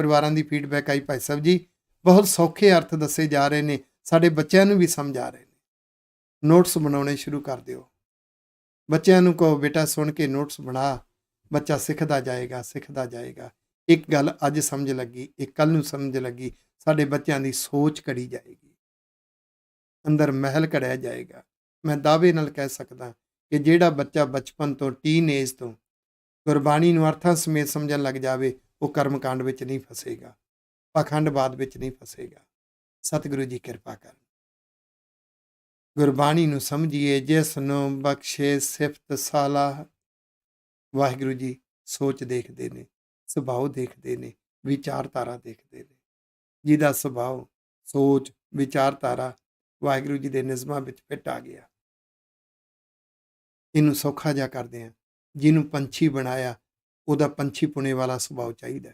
ਪਰਿਵਾਰਾਂ ਦੀ ਫੀਡਬੈਕ ਆਈ ਭਾਈ ਸਾਹਿਬ ਜੀ। ਬਹੁਤ ਸੌਖੇ ਅਰਥ ਦੱਸੇ ਜਾ ਰਹੇ ਨੇ, ਸਾਡੇ ਬੱਚਿਆਂ ਨੂੰ ਵੀ ਸਮਝ ਆ ਰਹੇ ਨੇ। ਨੋਟਸ ਬਣਾਉਣੇ ਸ਼ੁਰੂ ਕਰ ਦਿਓ। ਬੱਚਿਆਂ ਨੂੰ ਕਹੋ, ਬੇਟਾ, ਸੁਣ ਕੇ ਨੋਟਸ ਬਣਾ। ਬੱਚਾ ਸਿੱਖਦਾ ਜਾਏਗਾ ਸਿੱਖਦਾ ਜਾਏਗਾ। ਇੱਕ ਗੱਲ ਅੱਜ ਸਮਝ ਲੱਗੀ, ਇੱਕ ਕੱਲ ਨੂੰ ਸਮਝ ਲੱਗੀ। ਸਾਡੇ ਬੱਚਿਆਂ ਦੀ ਸੋਚ ਕੜੀ ਜਾਏਗੀ। ਅੰਦਰ ਮਹਿਲ ਕੜਿਆ ਜਾਏਗਾ। ਮੈਂ ਦਾਅਵੇ ਨਾਲ ਕਹਿ ਸਕਦਾ ਕਿ ਜਿਹੜਾ ਬੱਚਾ ਬਚਪਨ ਤੋਂ ਟੀਨ ਏਜ ਤੋਂ ਗੁਰਬਾਣੀ ਨੂੰ ਅਰਥਾਂ ਸਮੇਤ ਸਮਝਣ ਲੱਗ ਜਾਵੇ ਉਹ ਕਰਮਕਾਂਡ ਵਿੱਚ ਨਹੀਂ ਫਸੇਗਾ ਪਖੰਡਵਾਦ ਵਿੱਚ ਨਹੀਂ ਫਸੇਗਾ। ਸਤਿਗੁਰੂ ਜੀ ਕਿਰਪਾ ਕਰਨ। ਗੁਰਬਾਣੀ ਨੂੰ ਸਮਝੀਏ, ਜਿਸ ਨੂੰ ਬਖਸ਼ੇ ਸਿਫਤ ਸਾਲਾ ਵਾਹਿਗੁਰੂ ਜੀ ਸੋਚ ਦੇਖਦੇ ਨੇ, ਸੁਭਾਅ ਦੇਖਦੇ ਨੇ, ਵਿਚਾਰਧਾਰਾ ਦੇਖਦੇ ਨੇ। ਜਿਹਦਾ ਸੁਭਾਅ, ਸੋਚ, ਵਿਚਾਰਧਾਰਾ ਵਾਹਿਗੁਰੂ ਜੀ ਦੇ ਨਿਯਮਾਂ ਵਿੱਚ ਫਿੱਟ ਆ ਗਿਆ। ਇਹਨੂੰ ਸੌਖਾ ਜਿਹਾ ਕਰਦੇ ਆ ਜਿਹਨੂੰ ਪੰਛੀ ਬਣਾਇਆ ਉਹਦਾ ਪੰਛੀ ਪੁਣੇ ਵਾਲਾ ਸੁਭਾਅ ਚਾਹੀਦਾ